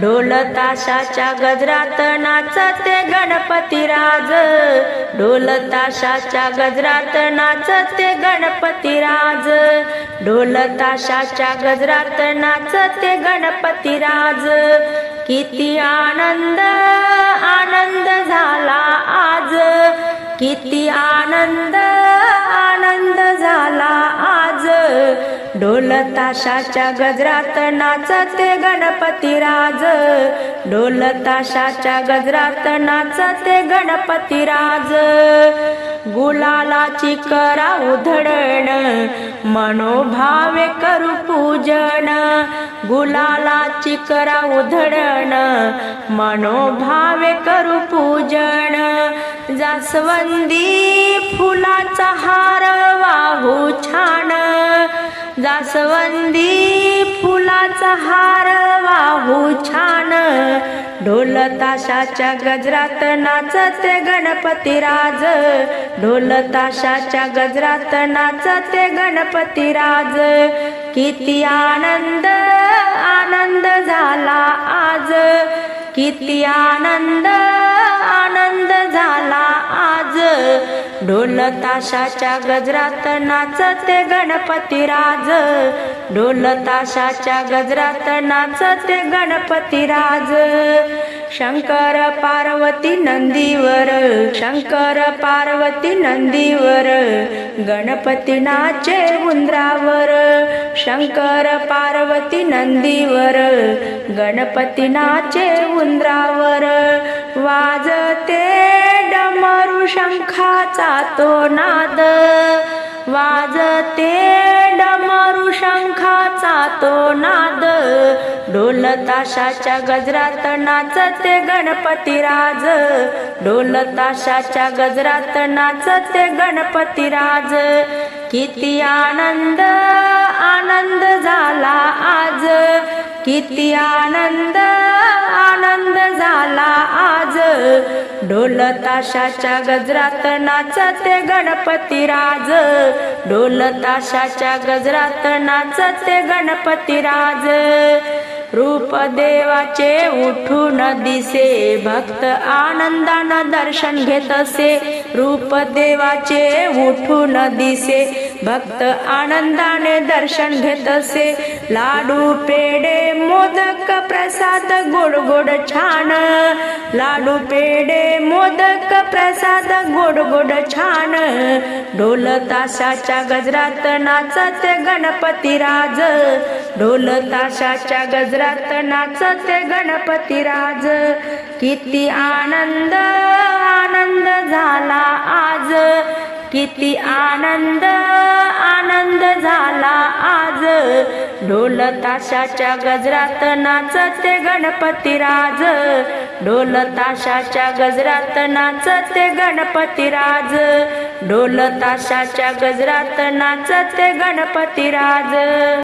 ढोल ताशाच्या गजरात नाचते गणपती राज. ढोल ताशाच्या गजरात नाचते गणपती राज. ढोल ताशाच्या गजरात नाचते गणपती राज. किती आनंद आनंद झाला आज. किती आनंद ढोल ताशाच्या गजरात नाचते गणपती राज. ढोल ताशाच्या गजरात नाचते गणपती राज. गुलालाची करा उधळण मनोभावे करू पूजन. गुलालाची करा उधळण मनोभावे करू पूजन. जास्वंदी फुलाचा हार वाहू छान. जास्वंदी फुलाचा हार वाहू छान. ढोल ताशाच्या गजरात नाचते गणपती राज. ढोल ताशाच्या गजरात नाचते गणपती राज. किती आनंद आनंद झाला आज. किती आनंद आनंद झाला आज. ढोल ताशाच्या गजरात नाचते गणपती राज. ढोल ताशाच्या गजरात नाचते गणपती राज. शंकर पार्वती नंदीवर शंकर पार्वती नंदीवर गणपती नाचे उंदरावर शंकर पार्वती नंदीवर गणपती नाचे उंदरावर वाजते डमरू शंखाचा तो नाद वाजते असा तो नाद. ढोल ताशाच्या गजरात नाचते गणपती राज. ढोल ताशाच्या गजरात नाचते गणपती राज. किती आनंद आनंद झाला आज. किती आनंद आनंद झाला आज. ढोल ताशाच्या गजरात नाचते गणपती राज. ढोल ताशाच्या गजरात नाचते गणपती राज. रूप देवाचे उठून दिसे भक्त आनंदानं दर्शन घेत असे. रूप देवाचे उठून दिसे भक्त आनंदाने दर्शन घेत असे. लाडू पेडे मोदक प्रसाद गोड गोड छान. लाडू पेडे मोदक प्रसाद गोड गोड छान. ढोल ताशाच्या गजरात नाचत गणपती राज. ढोल ताशाच्या गजरात नाचत गणपती राज. किती आनंद आनंद झाला आज. किती आनंद आनंद झाला आज. ढोल ताशाच्या गजरात नाचते गणपती राज. ढोल ताशाच्या गजरात नाचते गणपती राज. ढोल ताशाच्या गजरात नाचते गणपती राज.